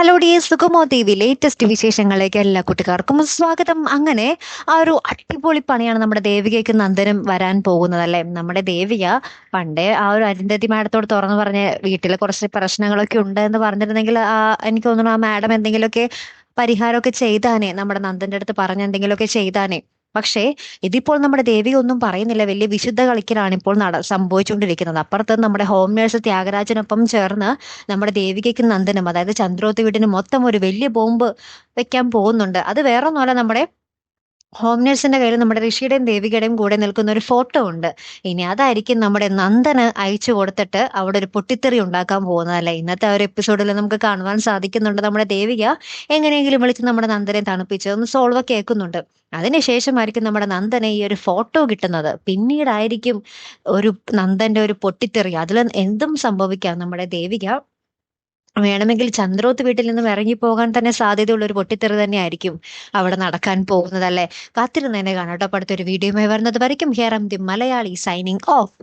Hello ഡി സുഗമോ T V latest വിശേഷങ്ങളിലേക്ക് എല്ലാ കുട്ടികാർക്കും സ്വാഗതം. അങ്ങനെ ആ ഒരു അടിപൊളി പണിയാണ് നമ്മുടെ ദേവികയ്ക്ക് നന്ദനം വരാൻ പോകുന്നത് അല്ലേ നമ്മുടെ ദേവിക പണ്ടേ ആ ഒരു അരുന്ധതി മാഡത്തോട് തുറന്നു പറഞ്ഞ വീട്ടിൽ കുറച്ച് പ്രശ്നങ്ങളൊക്കെ ഉണ്ട് എന്ന് പറഞ്ഞിരുന്നെങ്കിൽ ആ എനിക്ക് തോന്നുന്നു ആ മാഡം എന്തെങ്കിലുമൊക്കെ പരിഹാരമൊക്കെ ചെയ്താനേ നമ്മുടെ നന്ദന്റെ അടുത്ത് പറഞ്ഞ എന്തെങ്കിലുമൊക്കെ ചെയ്താനേ. പക്ഷേ ഇതിപ്പോൾ നമ്മുടെ ദേവി ഒന്നും പറയുന്നില്ല. വലിയ വിശുദ്ധ കളിക്കലാണ് ഇപ്പോൾ നട സംഭവിച്ചുകൊണ്ടിരിക്കുന്നത്. അപ്പുറത്ത് നമ്മുടെ ഹോം നേഴ്സ് ത്യാഗരാജനൊപ്പം ചേർന്ന് നമ്മുടെ ദേവികയ്ക്കും നന്ദനും അതായത് ചന്ദ്രോത്ത് വീടിന് മൊത്തം ഒരു വലിയ ബോംബ് വെക്കാൻ പോകുന്നുണ്ട്. അത് വേറെ ഒന്നുമല്ല നമ്മുടെ ഹോം നേഴ്സിന്റെ കയ്യിൽ നമ്മുടെ ഋഷിയുടെയും ദേവികയുടെയും കൂടെ നിൽക്കുന്ന ഒരു ഫോട്ടോ ഉണ്ട്. ഇനി അതായിരിക്കും നമ്മുടെ നന്ദന് അയച്ചു കൊടുത്തിട്ട് അവിടെ ഒരു പൊട്ടിത്തെറി ഉണ്ടാക്കാൻ പോകുന്നതല്ലേ ഇന്നത്തെ ആ ഒരു എപ്പിസോഡിൽ നമുക്ക് കാണുവാൻ സാധിക്കുന്നുണ്ട് നമ്മുടെ ദേവിക. എങ്ങനെയെങ്കിലും വിളിച്ച് നമ്മുടെ നന്ദനെ തണുപ്പിച്ച് ഒന്ന് സോൾവ് കേൾക്കുന്നുണ്ട്. അതിനുശേഷമായിരിക്കും നമ്മുടെ നന്ദനെ ഈ ഒരു ഫോട്ടോ കിട്ടുന്നത്. പിന്നീടായിരിക്കും ഒരു നന്ദന്റെ ഒരു പൊട്ടിത്തെറി. അതിൽ എന്തും സംഭവിക്കാം നമ്മുടെ ദേവിക. വേണമെങ്കിൽ ചന്ദ്രോത്ത് വീട്ടിൽ നിന്നും ഇറങ്ങിപ്പോകാൻ തന്നെ സാധ്യതയുള്ള ഒരു പൊട്ടിത്തെറി തന്നെയായിരിക്കും അവിടെ നടക്കാൻ പോകുന്നതല്ലേ കാത്തിരുന്നതിനെ കാണാം കേട്ടോ. അടുത്തൊരു വീഡിയോയുമായി വരുന്നത് വരയ്ക്കും. Here am the Malayali signing off